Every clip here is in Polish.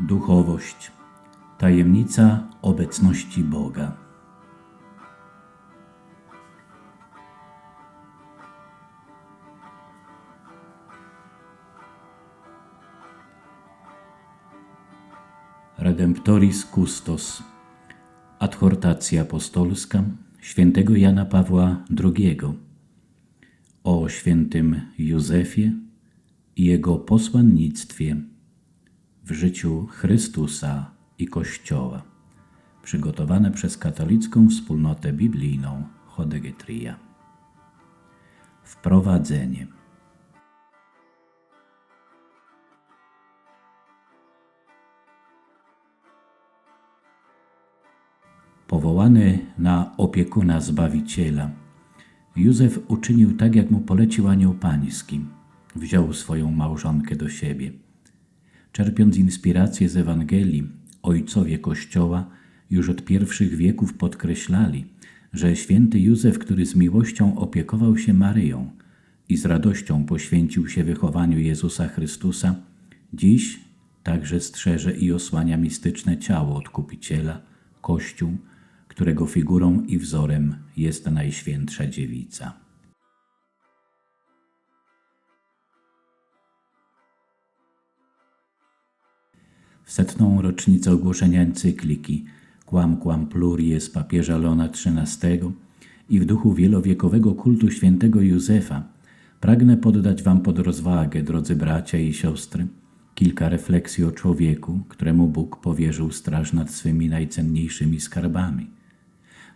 Duchowość. Tajemnica obecności Boga. Redemptoris Custos. Adhortacja apostolska świętego Jana Pawła II o świętym Józefie i jego posłannictwie w życiu Chrystusa i Kościoła, przygotowane przez katolicką wspólnotę biblijną Chodegetria. Wprowadzenie. Powołany na opiekuna Zbawiciela, Józef uczynił tak, jak mu polecił anioł pański. Wziął swoją małżonkę do siebie. Czerpiąc inspirację z Ewangelii, ojcowie Kościoła już od pierwszych wieków podkreślali, że święty Józef, który z miłością opiekował się Maryją i z radością poświęcił się wychowaniu Jezusa Chrystusa, dziś także strzeże i osłania mistyczne ciało Odkupiciela, Kościół, którego figurą i wzorem jest Najświętsza Dziewica. W setną rocznicę ogłoszenia encykliki Quam Quam Pluries papieża Leona XIII i w duchu wielowiekowego kultu świętego Józefa pragnę poddać Wam pod rozwagę, drodzy bracia i siostry, kilka refleksji o człowieku, któremu Bóg powierzył straż nad swymi najcenniejszymi skarbami –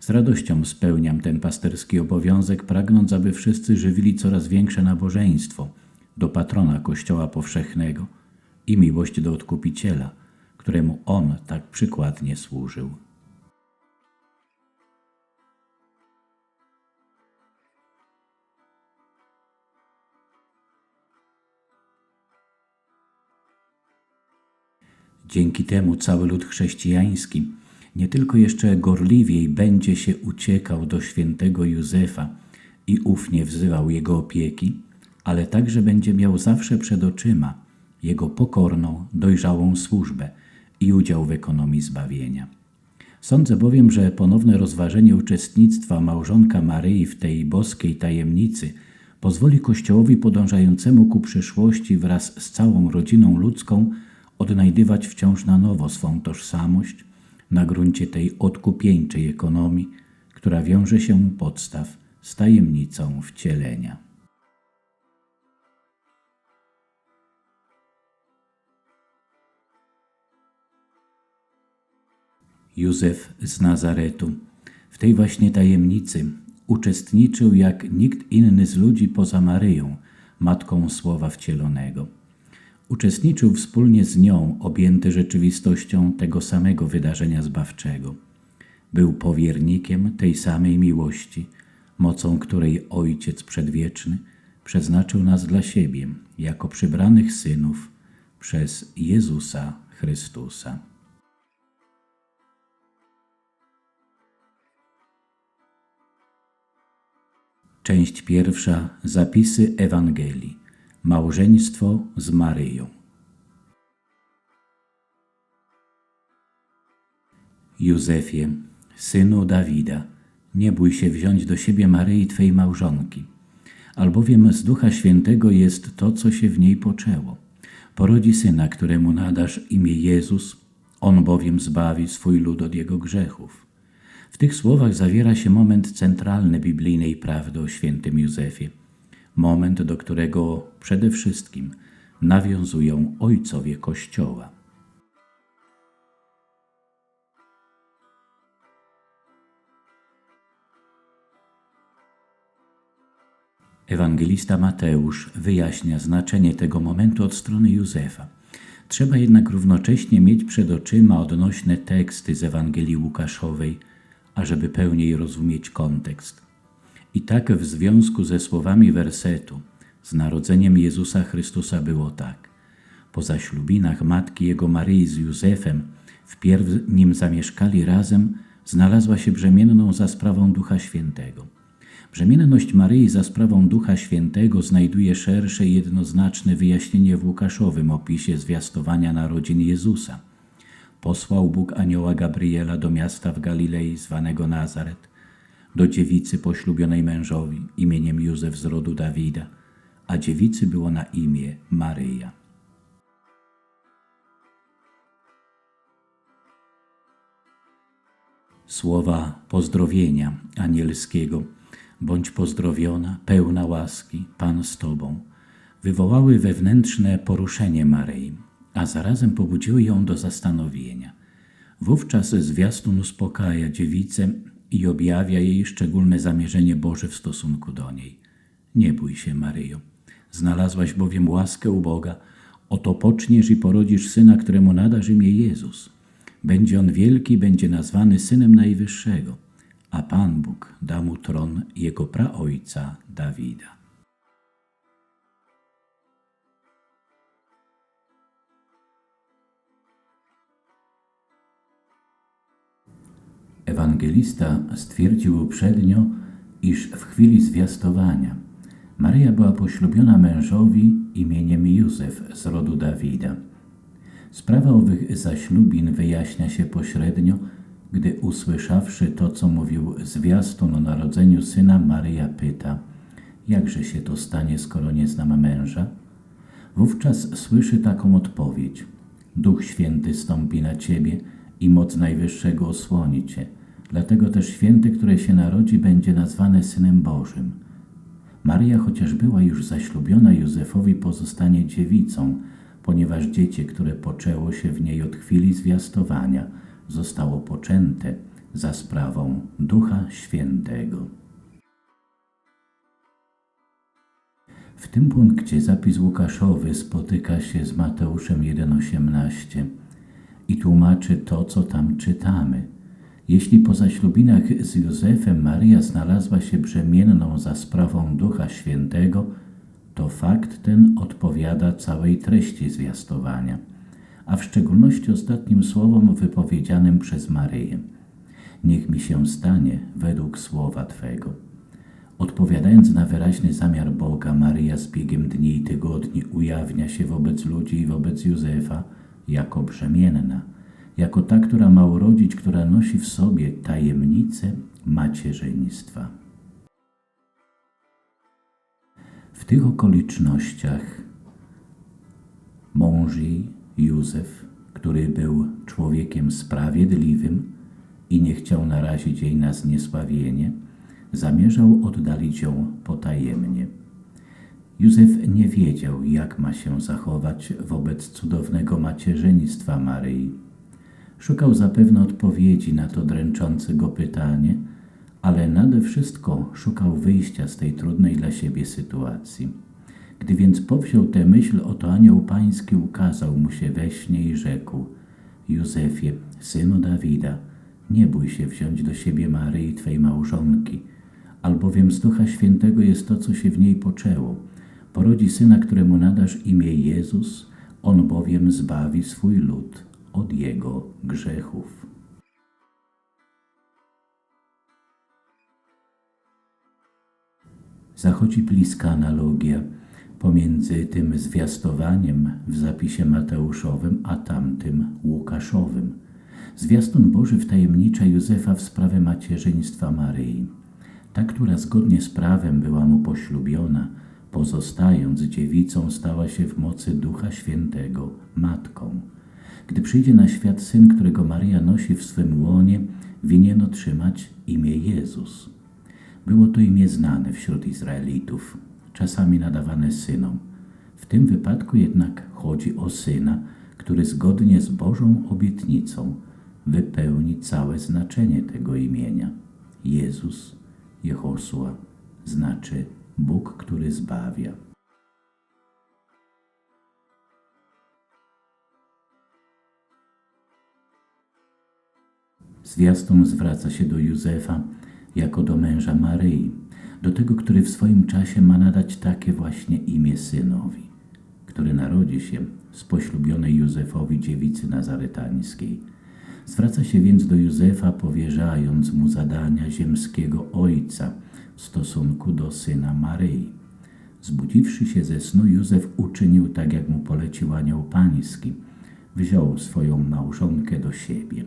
z radością spełniam ten pasterski obowiązek, pragnąc, aby wszyscy żywili coraz większe nabożeństwo do patrona Kościoła Powszechnego i miłość do Odkupiciela, któremu On tak przykładnie służył. Dzięki temu cały lud chrześcijański nie tylko jeszcze gorliwiej będzie się uciekał do świętego Józefa i ufnie wzywał jego opieki, ale także będzie miał zawsze przed oczyma jego pokorną, dojrzałą służbę i udział w ekonomii zbawienia. Sądzę bowiem, że ponowne rozważenie uczestnictwa małżonka Maryi w tej boskiej tajemnicy pozwoli Kościołowi podążającemu ku przyszłości wraz z całą rodziną ludzką odnajdywać wciąż na nowo swą tożsamość, na gruncie tej odkupieńczej ekonomii, która wiąże się u podstaw z tajemnicą wcielenia. Józef z Nazaretu w tej właśnie tajemnicy uczestniczył jak nikt inny z ludzi poza Maryją, matką Słowa Wcielonego. Uczestniczył wspólnie z nią, objęty rzeczywistością tego samego wydarzenia zbawczego. Był powiernikiem tej samej miłości, mocą której Ojciec Przedwieczny przeznaczył nas dla siebie, jako przybranych synów przez Jezusa Chrystusa. Część pierwsza Zapisy Ewangelii Małżeństwo z Maryją. Józefie, synu Dawida, nie bój się wziąć do siebie Maryi Twej małżonki, albowiem z Ducha Świętego jest to, co się w niej poczęło. Porodzi syna, któremu nadasz imię Jezus, on bowiem zbawi swój lud od jego grzechów. W tych słowach zawiera się moment centralny biblijnej prawdy o świętym Józefie – moment, do którego przede wszystkim nawiązują ojcowie Kościoła. Ewangelista Mateusz wyjaśnia znaczenie tego momentu od strony Józefa. Trzeba jednak równocześnie mieć przed oczyma odnośne teksty z Ewangelii Łukaszowej, ażeby pełniej rozumieć kontekst. I tak w związku ze słowami wersetu z narodzeniem Jezusa Chrystusa było tak. Po zaślubinach matki jego Maryi z Józefem, wpierw nim zamieszkali razem, znalazła się brzemienną za sprawą Ducha Świętego. Brzemienność Maryi za sprawą Ducha Świętego znajduje szersze i jednoznaczne wyjaśnienie w Łukaszowym opisie zwiastowania narodzin Jezusa – posłał Bóg anioła Gabriela do miasta w Galilei zwanego Nazaret, do dziewicy poślubionej mężowi imieniem Józef z rodu Dawida, a dziewicy było na imię Maryja. Słowa pozdrowienia anielskiego, bądź pozdrowiona, pełna łaski, Pan z Tobą, wywołały wewnętrzne poruszenie Maryi, a zarazem pobudziły ją do zastanowienia. Wówczas zwiastun uspokaja dziewicę i objawia jej szczególne zamierzenie Boże w stosunku do niej. Nie bój się, Maryjo. Znalazłaś bowiem łaskę u Boga. Oto poczniesz i porodzisz syna, któremu nadasz imię Jezus. Będzie on wielki, będzie nazwany Synem Najwyższego, a Pan Bóg da mu tron jego praojca Dawida. Ewangelista stwierdził uprzednio, iż w chwili zwiastowania Maryja była poślubiona mężowi imieniem Józef z rodu Dawida. Sprawa owych zaślubin wyjaśnia się pośrednio, gdy usłyszawszy to, co mówił zwiastun o narodzeniu syna, Maryja pyta, jakże się to stanie, skoro nie znam męża? Wówczas słyszy taką odpowiedź, Duch Święty stąpi na ciebie i moc Najwyższego osłoni Dlatego też święty, który się narodzi, będzie nazwany Synem Bożym. Maria, chociaż była już zaślubiona Józefowi, pozostanie dziewicą, ponieważ dziecię, które poczęło się w niej od chwili zwiastowania, zostało poczęte za sprawą Ducha Świętego. W tym punkcie zapis Łukaszowy spotyka się z Mateuszem 1,18 i tłumaczy to, co tam czytamy – jeśli po zaślubinach z Józefem Maria znalazła się brzemienną za sprawą Ducha Świętego, to fakt ten odpowiada całej treści zwiastowania, a w szczególności ostatnim słowom wypowiedzianym przez Maryję. Niech mi się stanie według słowa Twego. Odpowiadając na wyraźny zamiar Boga, Maryja z biegiem dni i tygodni ujawnia się wobec ludzi i wobec Józefa jako brzemienna – jako ta, która ma urodzić, która nosi w sobie tajemnicę macierzyństwa. W tych okolicznościach mąż jej, Józef, który był człowiekiem sprawiedliwym i nie chciał narazić jej na zniesławienie, zamierzał oddalić ją potajemnie. Józef nie wiedział, jak ma się zachować wobec cudownego macierzyństwa Maryi Szukał zapewne odpowiedzi na to dręczące go pytanie, ale nade wszystko szukał wyjścia z tej trudnej dla siebie sytuacji. Gdy więc powziął tę myśl, oto anioł pański ukazał mu się we śnie i rzekł Józefie, synu Dawida, nie bój się wziąć do siebie Maryi, Twej małżonki, albowiem z Ducha Świętego jest to, co się w niej poczęło. Porodzi syna, któremu nadasz imię Jezus, on bowiem zbawi swój lud od jego grzechów. Zachodzi bliska analogia pomiędzy tym zwiastowaniem w zapisie Mateuszowym, a tamtym Łukaszowym. Zwiastun Boży wtajemnicza Józefa w sprawę macierzyństwa Maryi. Ta, która zgodnie z prawem była mu poślubiona, pozostając dziewicą, stała się w mocy Ducha Świętego matką. Gdy przyjdzie na świat syn, którego Maria nosi w swym łonie, winien otrzymać imię Jezus. Było to imię znane wśród Izraelitów, czasami nadawane synom. W tym wypadku jednak chodzi o syna, który zgodnie z Bożą obietnicą wypełni całe znaczenie tego imienia. Jezus, Jehosła, znaczy Bóg, który zbawia. Zwiastun zwraca się do Józefa jako do męża Maryi, do tego, który w swoim czasie ma nadać takie właśnie imię synowi, który narodzi się z poślubionej Józefowi dziewicy nazaretańskiej. Zwraca się więc do Józefa, powierzając mu zadania ziemskiego ojca stosunku do syna Maryi. Zbudziwszy się ze snu, Józef uczynił tak, jak mu polecił anioł pański – wziął swoją małżonkę do siebie.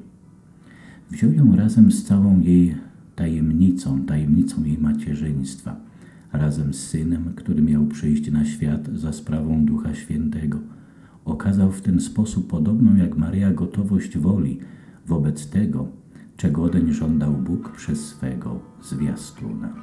Wziął ją razem z całą jej tajemnicą, tajemnicą jej macierzyństwa, razem z synem, który miał przyjść na świat za sprawą Ducha Świętego. Okazał w ten sposób podobną jak Maryja gotowość woli wobec tego, czego odeń żądał Bóg przez swego zwiastuna.